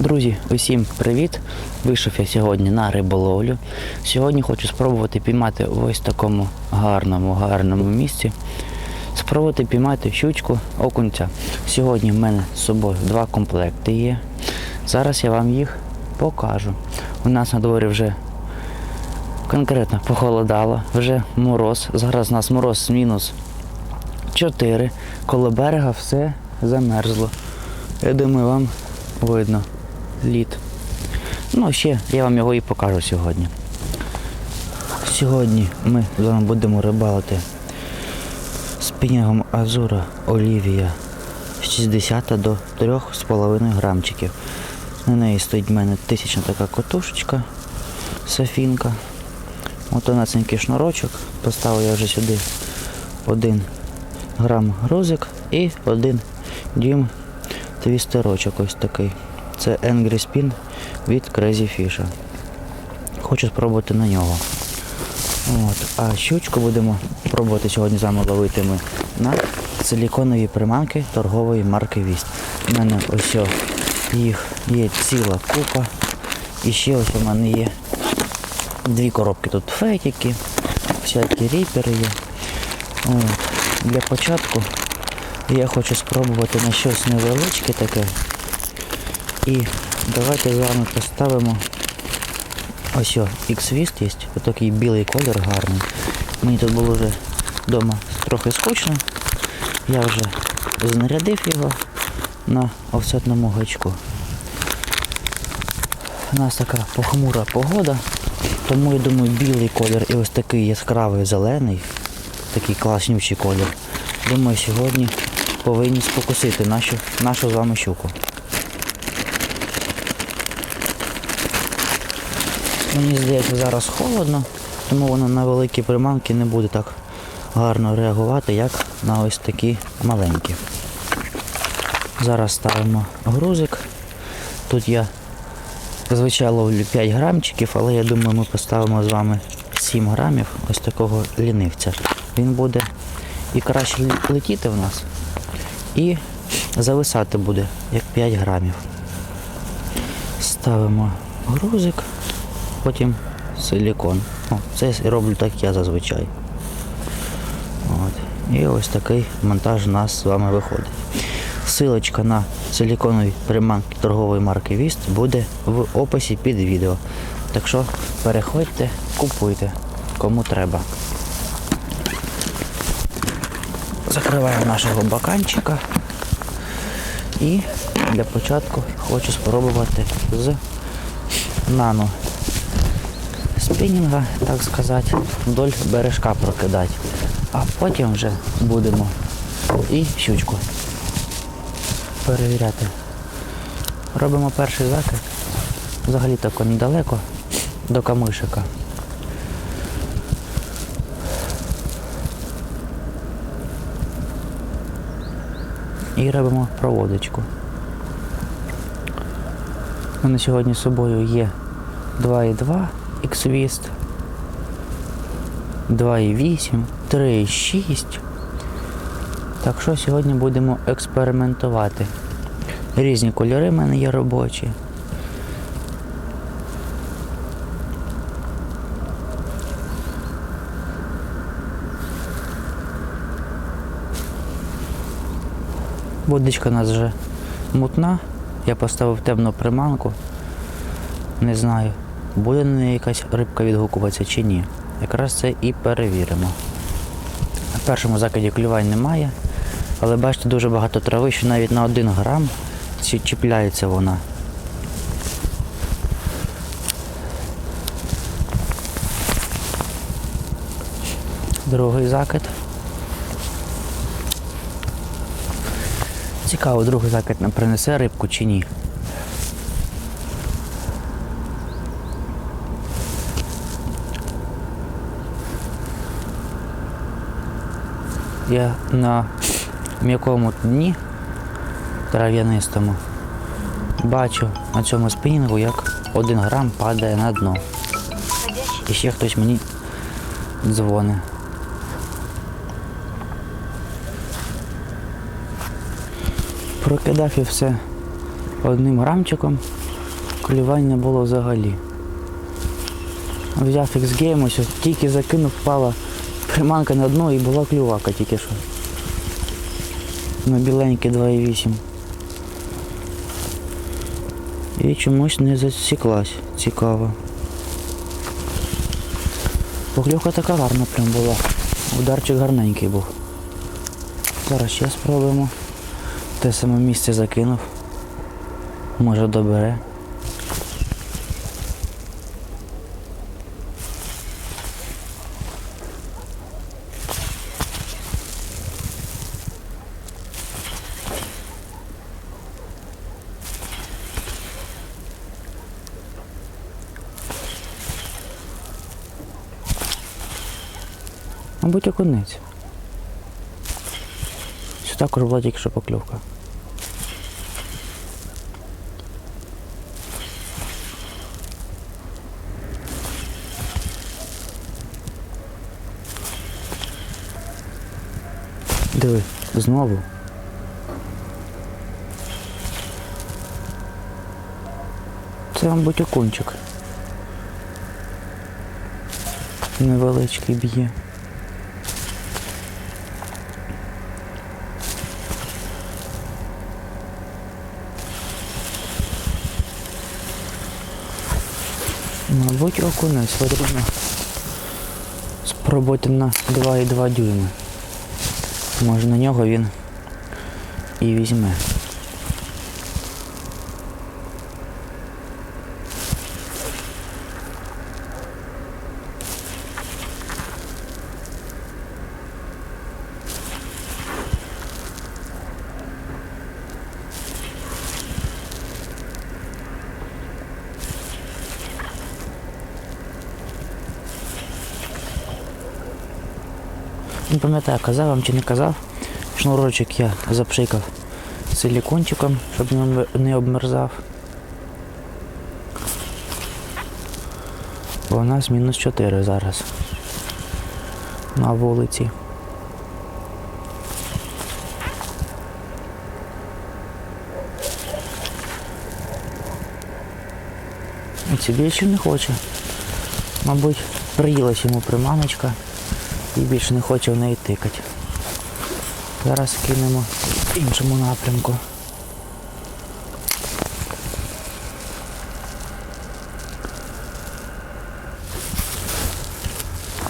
Друзі, усім привіт! Вийшов я сьогодні на риболовлю. Сьогодні хочу спробувати піймати в ось такому гарному, гарному місці. Спробувати піймати щучку окунця. Сьогодні в мене з собою два комплекти є. Зараз я вам їх покажу. У нас на дворі вже конкретно похолодало, вже мороз. Зараз у нас мороз мінус 4. Коло берега все замерзло. Я думаю, вам видно лід. Ну, ще я вам його і покажу сьогодні. Сьогодні ми з вами будемо рибалити спінінгом Азура Олівія з 60 до 3,5 грамчиків. На неї стоїть в мене тисячна така котушечка, софінка. Мотонаценький шнурочок. Поставив я вже сюди один грам грузик і один дюйм твістерочок ось такий. Це Angry Spin від Crazy Fish. Хочу спробувати на нього. От. А щучку будемо пробувати сьогодні з вами ловити ми на силіконові приманки торгової марки Віст. У мене ось їх є ціла купа. І ще ось у мене є дві коробки тут фетики, всякі ріпери є. От. Для початку я хочу спробувати на щось невеличке таке. І давайте з вами поставимо ось о, X-Vist є. Ось такий білий колір гарний. Мені тут було вже вдома трохи скучно. Я вже знарядив його на офсетному гачку. У нас така похмура погода, тому я думаю білий колір і ось такий яскравий зелений, такий класнючий колір. Думаю, сьогодні повинні спокусити нашу, нашу з вами щуку. Мені здається, зараз холодно, тому воно на великі приманки не буде так гарно реагувати, як на ось такі маленькі. Зараз ставимо грузик. Тут я зазвичай ловлю 5 грамчиків, але я думаю, ми поставимо з вами 7 грамів ось такого лінивця. Він буде і краще летіти в нас, і зависати буде як 5 грамів. Ставимо грузик, потім силікон. О, це я роблю так як я зазвичай. От. І ось такий монтаж у нас з вами виходить. Силочка на силіконові приманки торгової марки Віст буде в описі під відео. Так що переходьте, купуйте, кому треба. Закриваємо нашого баканчика. І для початку хочу спробувати з нано спінінга, так сказати, вдоль бережка прокидати. А потім вже будемо і щучку перевіряти. Робимо перший закид. Взагалі тако недалеко до камишика. І робимо проводочку. У мене сьогодні з собою є 2,2 X-Vist, 2,8, 3,6. Так що сьогодні будемо експериментувати. Різні кольори в мене є робочі. Водичка у нас вже мутна. Я поставив темну приманку. Не знаю, буде на неї якась рибка відгукуватися чи ні. Якраз це і перевіримо. На першому закиді клювань немає, але бачите, дуже багато трави, що навіть на один грам чіпляється вона. Другий закид. Цікаво, другий закид нам принесе рибку чи ні. Я на м'якому дні трав'янистому бачу на цьому спінінгу, як один грам падає на дно. І ще хтось мені дзвонить. Прокидав і все одним грамчиком клювання було взагалі. Взяв X-Game, ось тільки закинув, впала приманка на дно і була клювака тільки що. На біленьке 2,8. І чомусь не засіклась. Цікаво. Покльовка така гарна прям була. Ударчик гарненький був. Зараз ще спробуємо. Те саме місце закинув. Може добере. Мабуть, окунець. Що також була тільки що покльовка. Диви, знову. Це, мабуть, окунчик. Невеличкий б'є. Мабуть, окунець потрібно спробувати на 2,2 дюйми. Може на нього він і візьме. Не пам'ятаю, казав вам чи не казав. Шнурочок я запшикав силікончиком, щоб він не обмерзав. Бо у нас мінус 4 зараз. На вулиці. І це більше не хоче. Мабуть, приїлась йому приманочка і більше не хоче в неї тикати. Зараз кинемо в іншому напрямку.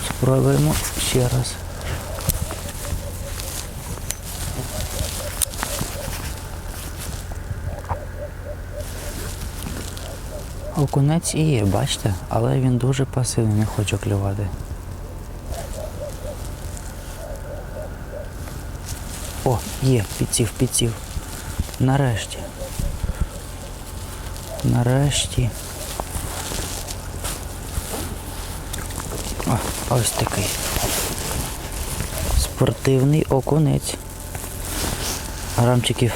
Спробуємо ще раз. Окунець і є, бачите, але він дуже пасивний, не хоче клювати. О, є, підсів, підсів. Нарешті. Нарешті. О, ось такий. Спортивний окунець. Грамчиків.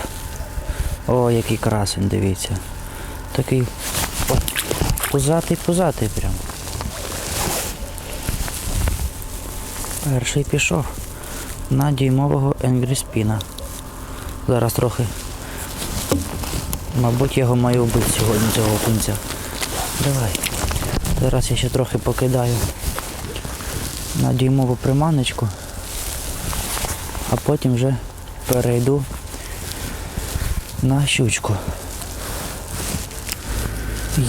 О, який красень, дивіться. Такий о, пузатий, пузатий прям. Перший пішов на дюймового енгріспіна. Зараз трохи. Мабуть, його маю вбити сьогодні цього окунця. Давай. Зараз я ще трохи покидаю на дюймову приманочку, а потім вже перейду на щучку.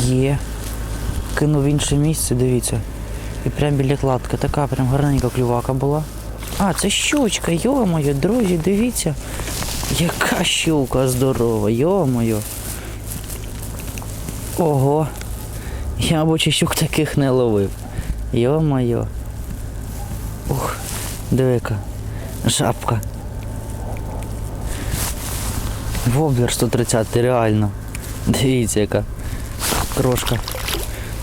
Є. Кинув інше місце, дивіться. І прям біля кладки. Така прям гарненька клювака була. А, це щучка, йо-моє, друзі, дивіться. Яка щука здорова, йо-моє. Ого. Я, ще щук таких не ловив. Йо-моє. Ух, дивика. Жабка. Воблер 130, реально. Дивіться яка. Крошка.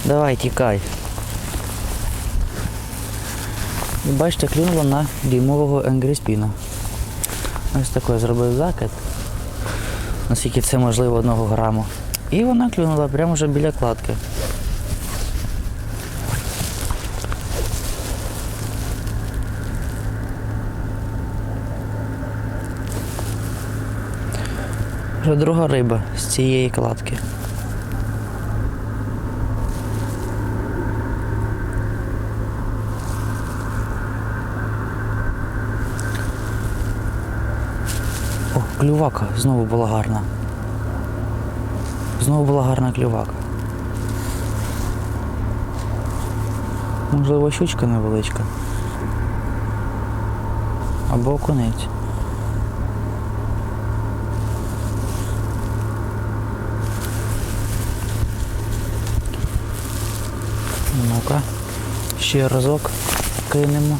Давай, тікай. І бачите, клюнуло на дюймового енгріспіна. Ось такий зробив закид. Наскільки це можливо одного граму. І вона клюнула прямо вже біля кладки. Вже друга риба з цієї кладки. Клювака знову була гарна. Знову була гарна клювака. Можливо, щучка невеличка. Або окунець. Ну-ка, ще разок кинемо.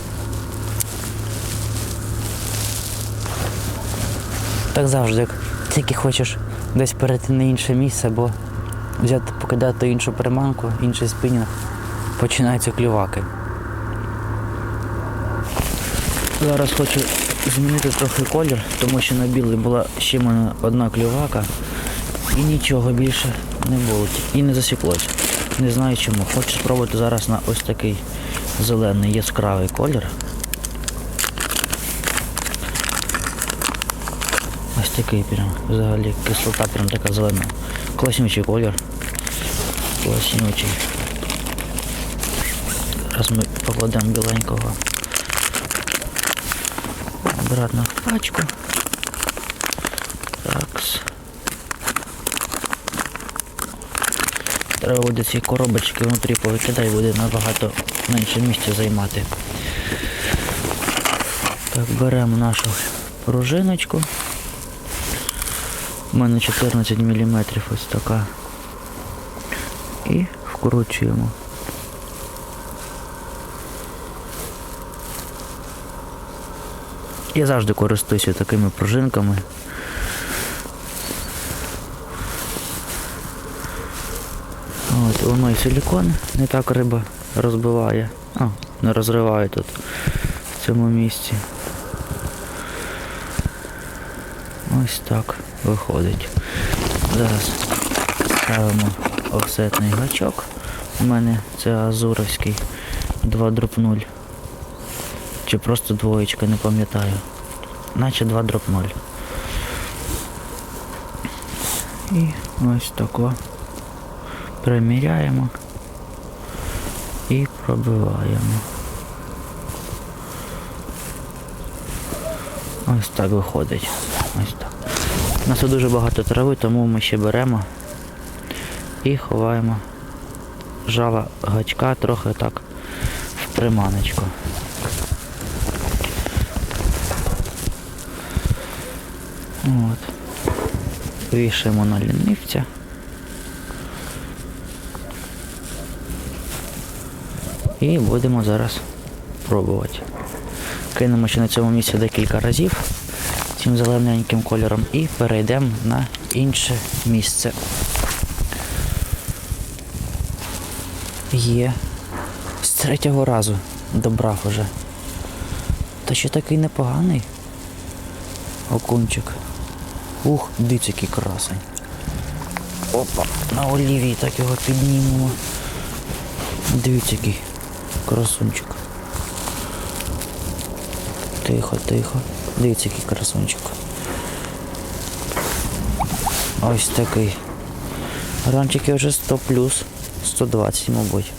Так завжди, як тільки хочеш десь перейти на інше місце, або взяти, покидати іншу приманку, інший спинінг, починаються клюваки. Зараз хочу змінити трохи колір, тому що на білий була ще мене одна клювака і нічого більше не було. І не засіклося. Не знаю чому. Хочу спробувати зараз на ось такий зелений яскравий колір. Такий прям взагалі кислота прям така зелена. Класнючий колір. Класнючий. Зараз ми покладемо біленького обратно в пачку. Такс. Треба буде ці коробочки внутрі повикидати, буде набагато менше місця займати. Так, беремо нашу пружиночку. У мене 14 мм ось така. І вкручуємо. Я завжди користуюся такими пружинками. От, воно і силікон не так риба розбиває. А, не розриває тут в цьому місці. Ось так виходить. Зараз ставимо офсетний гачок. У мене це азуровський 2 дроп 0. Чи просто двоєчка, не пам'ятаю. Наче 2 дроп 0. І ось тако приміряємо і пробиваємо. Ось так виходить. Ось так. У нас тут дуже багато трави, тому ми ще беремо і ховаємо жала гачка трохи так в приманочку. От. Вішаємо на лінивця. І будемо зараз пробувати. Кинемо ще на цьому місці декілька разів цим зелененьким кольором і перейдемо на інше місце. Є. З третього разу добрав уже. Та ще такий непоганий. Окунчик. Ух, дивіться, красень. Опа, на олівії так його піднімемо. Дивіться, красунчик. Тихо, тихо. Дивіться, який красунчик. Ось такий. Грамчики вже 100 плюс. 120, мабуть.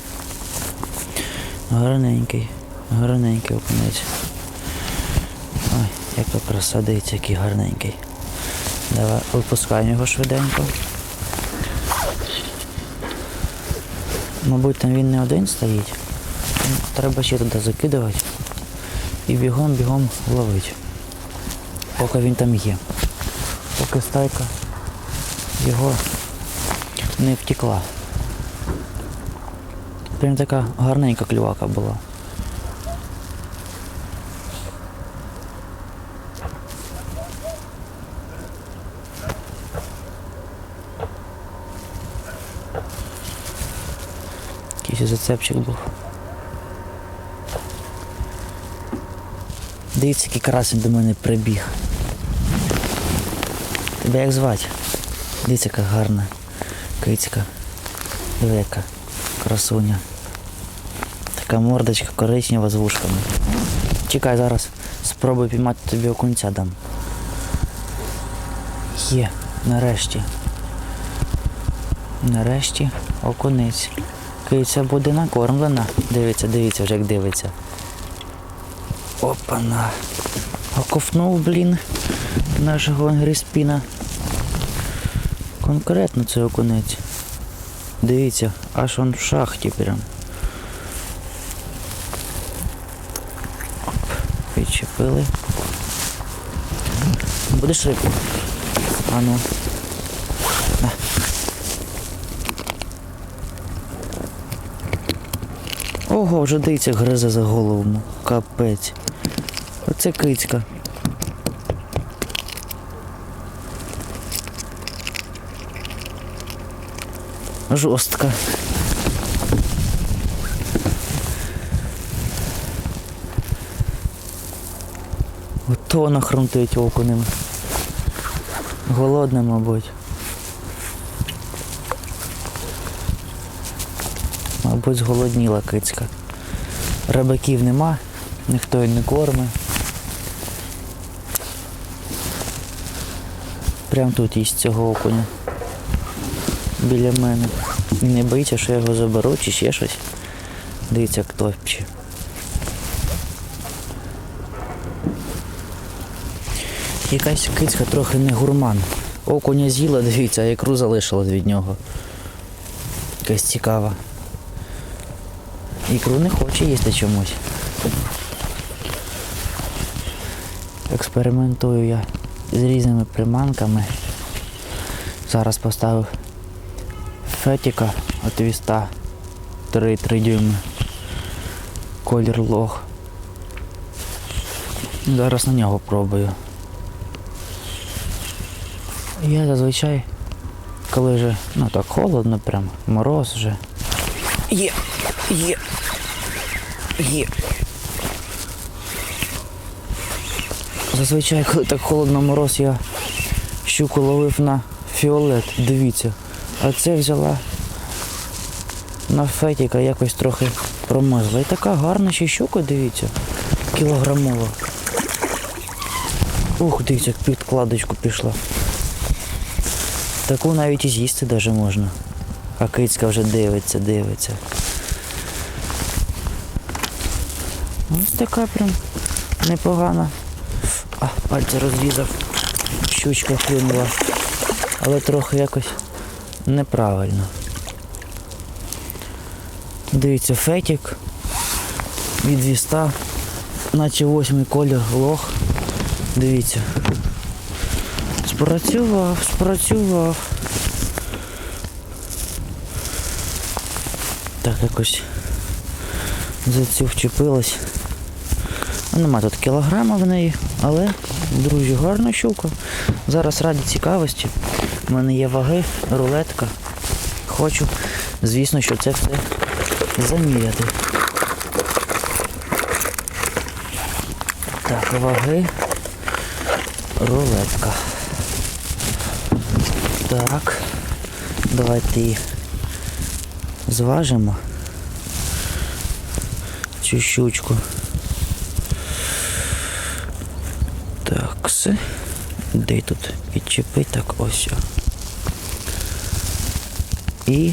Гарненький. Гарненький окунець. Ой, яка краса, дивіться, який гарненький. Давай випускаємо його швиденько. Мабуть, там він не один стоїть. Треба ще туди закидувати і бігом-бігом ловити. Поки він там є. Поки стайка його не втекла. Прям така гарненька клювака була. Якийсь зацепчик був. Дивіться, який красень до мене прибіг. Тебе як звати? Дивіться, яка гарна кицька. Велика. Красуня. Така мордочка коричнева з вушками. Чекай зараз. Спробую піймати тобі окунця дам. Є. Нарешті. Нарешті окунець. Киця буде накормлена. Дивиться, дивиться, вже як дивиться. Опана. Оковнув, блін, нашого Гриспіна. Конкретно це окунець. Дивіться, аж он в шахті прям. Оп, відчепили. Будеш рибу? А ну. Ого, вже дивіться, як гризе за голову. Капець. Оце кицька. Жорстка. Ото вона хрумтить окунем. Голодна, мабуть. Мабуть, зголодніла кицька. Рибаків нема, ніхто її не кормить. Прям тут їсть цього окуня. Біля мене. Не боїться, що я його заберу чи ще щось. Дивіться, як топче. Якась кицька трохи не гурман. Окуня з'їла, дивіться, а ікру залишилась від нього. Якась цікава. Ікру не хоче їсти чомусь. Експериментую я з різними приманками. Зараз поставив фетіка от віста 3-3 дюйми. Колір лох. Зараз на нього пробую. Я зазвичай, коли вже ну так холодно, прям мороз вже. Є, є, є. Зазвичай, коли так холодно мороз, я щуку ловив на фіолет, дивіться. А це взяла на фетіка якось трохи промозла. І така гарна ще щука, дивіться, кілограмова. Ух, дивіться, як підкладочку пішла. Таку навіть і з'їсти даже можна. А кицька вже дивиться, дивиться. Ось така прям непогана. А, пальці розрізав. Щучка клюнула. Але трохи якось неправильно. Дивіться, фетік від віста, наче восьмий колір лох. Дивіться. Спрацював, спрацював. Так якось за цю вчепилась. Ну, Нема тут кілограма в неї, але, друзі, гарна щука. Зараз раді цікавості. У мене є ваги, рулетка. Хочу, звісно, що це все заміряти. Так, ваги, рулетка. Так. Давайте її зважимо. Цю щучку. Так, все. Де тут підчепи? Так, ось. І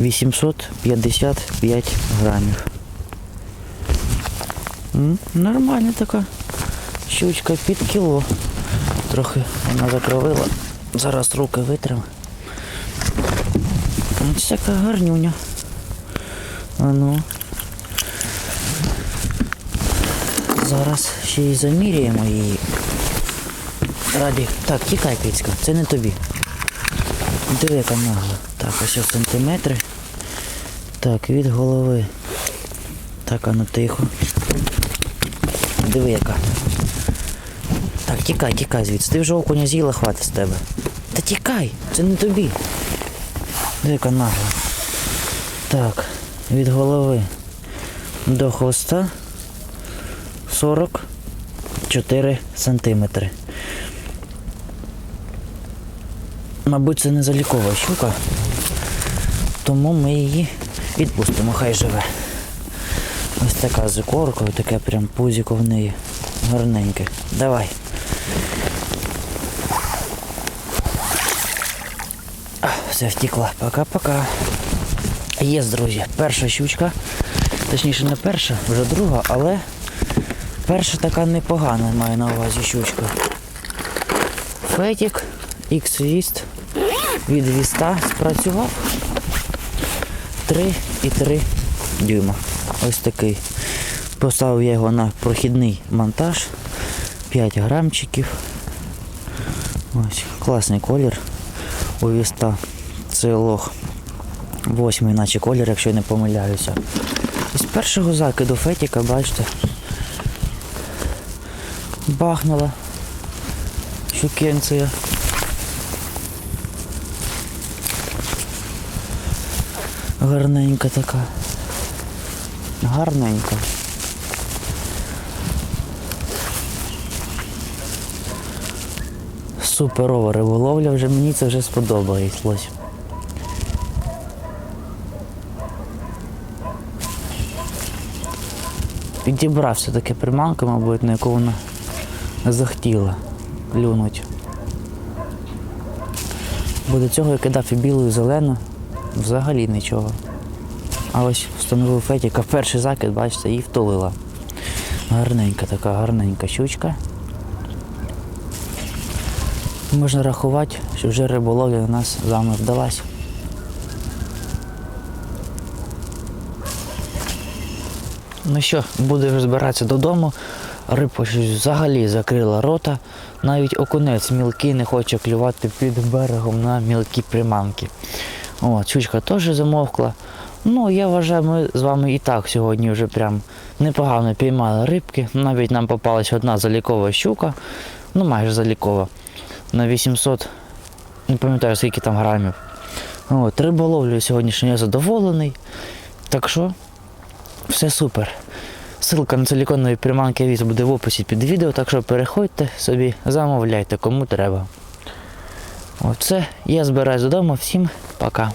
855 грамів. Нормальна така щучка під кіло. Трохи вона закровила. Зараз руки витрим. Ось така гарнюня. А ну. Зараз ще й заміряємо її. Раді. Так, тікай, кицька, це не тобі. Диви, яка нагла. Так, ось ось сантиметри. Так, від голови. Так, а ну тихо. Диви яка. Так, тікай, тікай звідси. Ти вже окуня з'їла, хватить з тебе. Та тікай, це не тобі. Диви, яка нагла. Так, від голови до хвоста 44 сантиметри. Мабуть, це не залікова щука, тому ми її відпустимо, хай живе. Ось така з ікоркою, таке прям пузіко в неї гарненьке. Давай. все втекла. Пока-пока. Є, друзі, перша щучка. Точніше, не перша, вже друга, але перша така непогана маю на увазі щучка. Фетік X-Віст від Віста спрацював 3,3 дюйма. Ось такий. Поставив я його на прохідний монтаж. 5 грамчиків. Ось, класний колір у Віста. Це лох. Восьмий наче колір, якщо я не помиляюся. З першого закиду фетіка, бачите, бахнула щукенція. Гарненька така. Гарненька. Суперова риболовля, вже мені це вже сподобалось. Підібрав все-таки приманку, мабуть, на яку вона захотіла клюнуть. Бо до цього я кидав і білу, і зелену, взагалі нічого. А ось встановив фетіка, перший закид, бачите, і втулила. Гарненька така, гарненька щучка. Можна рахувати, що вже риболовля у нас з вами вдалась. Ну що, буду вже збиратися додому. Щось взагалі закрила рота. Навіть окунець мілкий не хоче клювати під берегом на мілкі приманки. О, чучка теж замовкла. Ну, я вважаю, ми з вами і так сьогодні вже прям непогано піймали рибки. Навіть нам попалась одна залікова щука, ну майже залікова. На 800, не пам'ятаю скільки там грамів. От, риболовлю сьогоднішньою я задоволений. Так що, все супер. Ссылка на силіконові приманки віз буде в описі під відео, так що переходьте собі, замовляйте, кому треба. Оце, я збираюсь додому, всім пока.